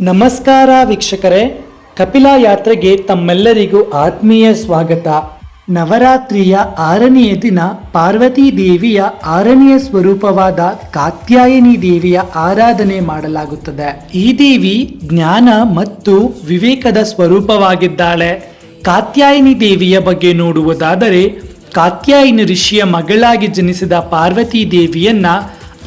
ನಮಸ್ಕಾರ ವೀಕ್ಷಕರೇ, ಕಪಿಲಾ ಯಾತ್ರೆಗೆ ತಮ್ಮೆಲ್ಲರಿಗೂ ಆತ್ಮೀಯ ಸ್ವಾಗತ. ನವರಾತ್ರಿಯ ಆರನೆಯ ದಿನ ಪಾರ್ವತೀ ದೇವಿಯ ಆರನೆಯ ಸ್ವರೂಪವಾದ ಕಾತ್ಯಾಯನಿ ದೇವಿಯ ಆರಾಧನೆ ಮಾಡಲಾಗುತ್ತದೆ. ಈ ದೇವಿ ಜ್ಞಾನ ಮತ್ತು ವಿವೇಕದ ಸ್ವರೂಪವಾಗಿದ್ದಾಳೆ. ಕಾತ್ಯಾಯಿನಿ ದೇವಿಯ ಬಗ್ಗೆ ನೋಡುವುದಾದರೆ, ಕಾತ್ಯಾಯಿನಿ ಋಷಿಯ ಮಗಳಾಗಿ ಜನಿಸಿದ ಪಾರ್ವತೀ ದೇವಿಯನ್ನ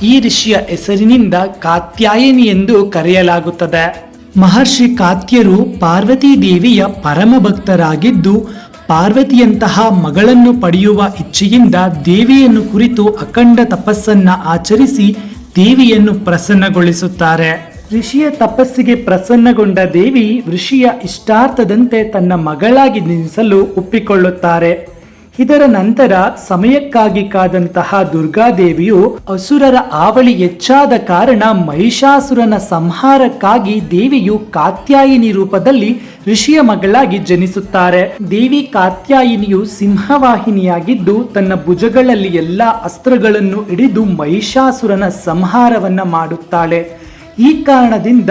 ಈ ಋಷಿಯ ಹೆಸರಿನಿಂದ ಕಾತ್ಯಾಯನಿ ಎಂದು ಕರೆಯಲಾಗುತ್ತದೆ. ಮಹರ್ಷಿ ಕಾತ್ಯರು ಪಾರ್ವತಿ ದೇವಿಯ ಪರಮ ಭಕ್ತರಾಗಿದ್ದು, ಪಾರ್ವತಿಯಂತಹ ಮಗಳನ್ನು ಪಡೆಯುವ ಇಚ್ಛೆಯಿಂದ ದೇವಿಯನ್ನು ಕುರಿತು ಅಖಂಡ ತಪಸ್ಸನ್ನ ಆಚರಿಸಿ ದೇವಿಯನ್ನು ಪ್ರಸನ್ನಗೊಳಿಸುತ್ತಾರೆ. ಋಷಿಯ ತಪಸ್ಸಿಗೆ ಪ್ರಸನ್ನಗೊಂಡ ದೇವಿ ಋಷಿಯ ಇಷ್ಟಾರ್ಥದಂತೆ ತನ್ನ ಮಗಳಾಗಿ ನಿಲ್ಲಿಸಲು ಒಪ್ಪಿಕೊಳ್ಳುತ್ತಾರೆ. ಇದರ ನಂತರ ಸಮಯಕ್ಕಾಗಿ ಕಾದಂತಹ ದುರ್ಗಾದೇವಿಯು ಅಸುರರ ಆವಳಿ ಹೆಚ್ಚಾದ ಕಾರಣ ಮಹಿಷಾಸುರನ ಸಂಹಾರಕ್ಕಾಗಿ ದೇವಿಯು ಕಾತ್ಯಾಯಿನಿ ರೂಪದಲ್ಲಿ ಋಷಿಯ ಮಗಳಾಗಿ ಜನಿಸುತ್ತಾರೆ. ದೇವಿ ಕಾತ್ಯಾಯಿನಿಯು ಸಿಂಹವಾಹಿನಿಯಾಗಿದ್ದು ತನ್ನ ಭುಜಗಳಲ್ಲಿ ಎಲ್ಲ ಅಸ್ತ್ರಗಳನ್ನು ಹಿಡಿದು ಮಹಿಷಾಸುರನ ಸಂಹಾರವನ್ನ ಮಾಡುತ್ತಾಳೆ. ಈ ಕಾರಣದಿಂದ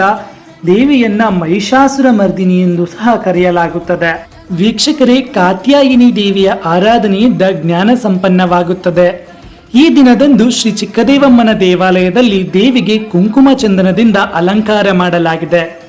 ದೇವಿಯನ್ನ ಮಹಿಷಾಸುರ ಮರ್ದಿನಿ ಎಂದು ಸಹ ಕರೆಯಲಾಗುತ್ತದೆ. ವೀಕ್ಷಕರೇ, ಕಾತ್ಯಾಯಿನಿ ದೇವಿಯ ಆರಾಧನೆಯಿಂದ ಜ್ಞಾನ ಸಂಪನ್ನವಾಗುತ್ತದೆ. ಈ ದಿನದಂದು ಶ್ರೀ ಚಿಕ್ಕದೇವಮ್ಮನ ದೇವಾಲಯದಲ್ಲಿ ದೇವಿಗೆ ಕುಂಕುಮ ಚಂದನದಿಂದ ಅಲಂಕಾರ ಮಾಡಲಾಗಿದೆ.